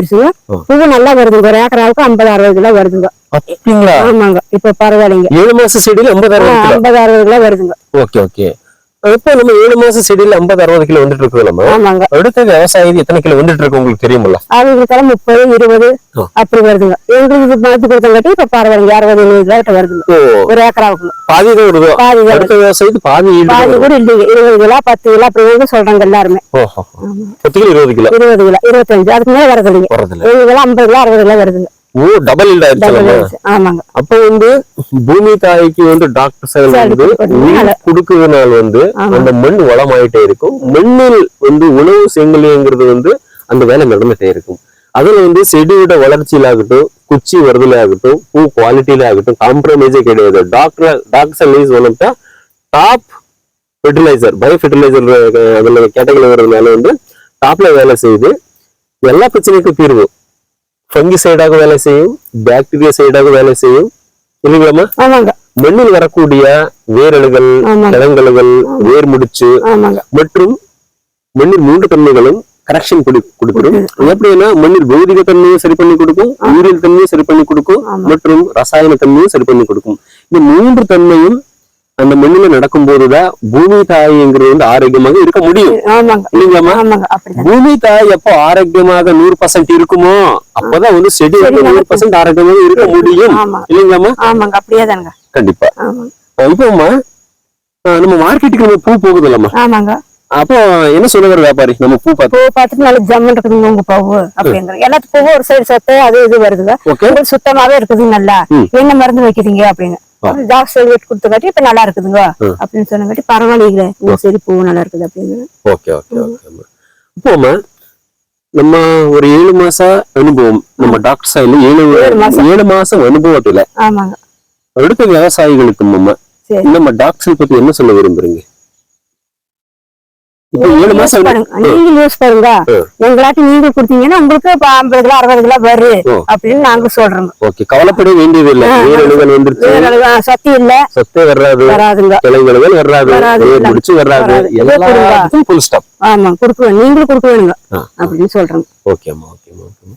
போயிருச்சுங்க. பூவு நல்லா வருதுங்க. ஒரு ஏக்கராவுக்கு ஐம்பது அறுபது கிலோ வருதுங்க. ஆமாங்க. இப்ப பரவாயில்லைங்க. ஏழு மாச செடியில ஐம்பது அறுபது கிலோ வருதுங்க. Okay okay. இப்போ நம்ம ஏழு மாச செடியில ஐம்பது அறுபது கிலோ வந்துட்டு இருக்குது நம்ம. அடுத்த விவசாயி எத்தனை கிலோ வந்துட்டு இருக்கு உங்களுக்கு தெரியுமில்ல? அவங்களுக்கெல்லாம் முப்பது இருபது. அப்படி வருதுங்க. எங்களுக்கு மாத்தி கொடுத்தங்காட்டி இப்ப பரவாயில்லைங்க அறுபது எழுபது வருதுங்க. ஒரு ஏக்கராவுக்கு பாதி தான் வருதோ? பாதி அடுத்த விவசாயத்துக்கு பாதி பாதி. கூட இல்லைங்க. இருபது கிலோ பத்து கிலோ அப்படி வந்து சொல்றாங்க எல்லாருமே. ஓஹோ. பத்து கிலோ இருபது கிலோ? இருபது கிலோ இருபத்தஞ்சு. அதுக்கு மேல வரது இல்லைங்க கிலோ ஐம்பது கிலோ அறுபது கிலோ வருதுங்க. ஓ டபுள். ஆமாங்க அப்ப வந்து பூமி தாய்க்கு வந்து டாக்டர் சரி, வந்து கொடுக்கறதுனால. வந்து. அந்த மண் வளமாயிட்டே இருக்கும் மண்ணில் வந்து உணவு செங்கலிங்கிறது வந்து அந்த வேலை நடந்துட்டே இருக்கும் அதுல வந்து செடியோட வளர்ச்சியிலாகட்டும் குச்சி வருதல ஆகட்டும் பூ குவாலிட்டியில ஆகட்டும் காம்ப்ரமைஸே கிடையாது doctor doctor lease one of the top fertilizer bio fertilizer அதுல கேட்டகரி வர்றதுனால வந்து டாப்ல வேலை செய்யுது எல்லா பிரச்சனைக்கும் தீர்வு ஃபங்கி சைடாக வேலை செய்யும் பாக்டீரியா சைடாக வேலை செய்யும். இல்லைங்களாமா ஆமாங்க. மண்ணில் வரக்கூடிய ஆமாங்க. கிழங்கல்கள் வேர் முடிச்சு மற்றும் மண்ணில் மூன்று தன்மைகளும் கரெக்ஷன் கொடுக்கும் எப்படின்னா மண்ணில் பௌதிக தன்மையும் சரி பண்ணி கொடுக்கும் உயிரியல் தன்மையும் சரி பண்ணி கொடுக்கும். மற்றும் ரசாயன தன்மையும் சரி பண்ணி கொடுக்கும். இந்த மூன்று தன்மையும் அந்த மண்ணில நடக்கும் போதுதான் பூமி தாய்ங்கிறது வந்து ஆரோக்கியமாக இருக்க முடியும். பூமி தாய் எப்போ ஆரோக்கியமாக நூறு பர்சன்ட் இருக்குமோ? அப்பதான் வந்து செடி வந்து நூறு பர்சன்ட் ஆரோக்கியமாக இருக்க முடியும். ஆமா. இல்லைங்களாமா ஆமாங்க அப்படியே தானுங்க கண்டிப்பா இப்போம்மா நம்ம மார்க்கெட்டுக்கு நம்ம பூ போகுது இல்லம்மா ஆமாங்க. அப்போ என்ன சொல்லுவார் வியாபாரி? நம்ம பூ பார்த்து பூ பார்த்துட்டு நல்ல ஜம்மன் இருக்குதுங்க உங்க பூவு அப்படிங்கிற எல்லாத்துக்கும் பூவும் ஒரு சைடு சொத்தை அது இது வருதுங்க. சுத்தமாவே இருக்குதுங்க நல்லா. என்ன மருந்து வைக்கிறீங்க அப்படிங்க ஜாஸ்தி வெயிட் கொடுத்தங்காட்டி இப்ப நல்லா இருக்குதுங்க. அப்படின்னு சொன்னங்காட்டி பரவாயில்லைங்களே உங்க சரி பூ நல்லா இருக்குது அப்படின்னு. ஓகே ஓகே ஓகே இப்போம்மா நம்ம ஒரு ஏழு மாச அனுபவம் நம்ம டாக்டர் சாயில ஏழு ஏழு மாசம். அனுபவத்துல அடுத்த விவசாயிகளுக்கு நம்ம நம்ம டாக்டர் பத்தி என்ன சொல்ல விரும்புறீங்க? ஏழு நீங்க மாசம் பாருங்க. நீங்க யூஸ் பாருங்க. ம். எங்களாட்டி நீங்க கொடுத்தீங்கன்னா உங்களுக்கு இப்ப ஐம்பது கிலோ அறுபது கிலோ வரு ஓ. அப்படின்னு நாங்க சொல்றோங்க. ஓகே. கவலைப்பட வேண்டியது இல்ல. ஆ, வேரழுகள் வந்துருச்சு. சத்தி இல்ல. சத்தே வர்றாது வராதுங்க. கிளைகளுகள் வர்றாது. முடிச்சு வர்றாது. எல்லாத்துக்கும் ஸ்டாப் ஆமா கொடுக்க நீங்களும் கொடுக்க வேணுங்க. அப்படின்னு ஓகேம்மா ஓகேம்மா ஓகேம்மா.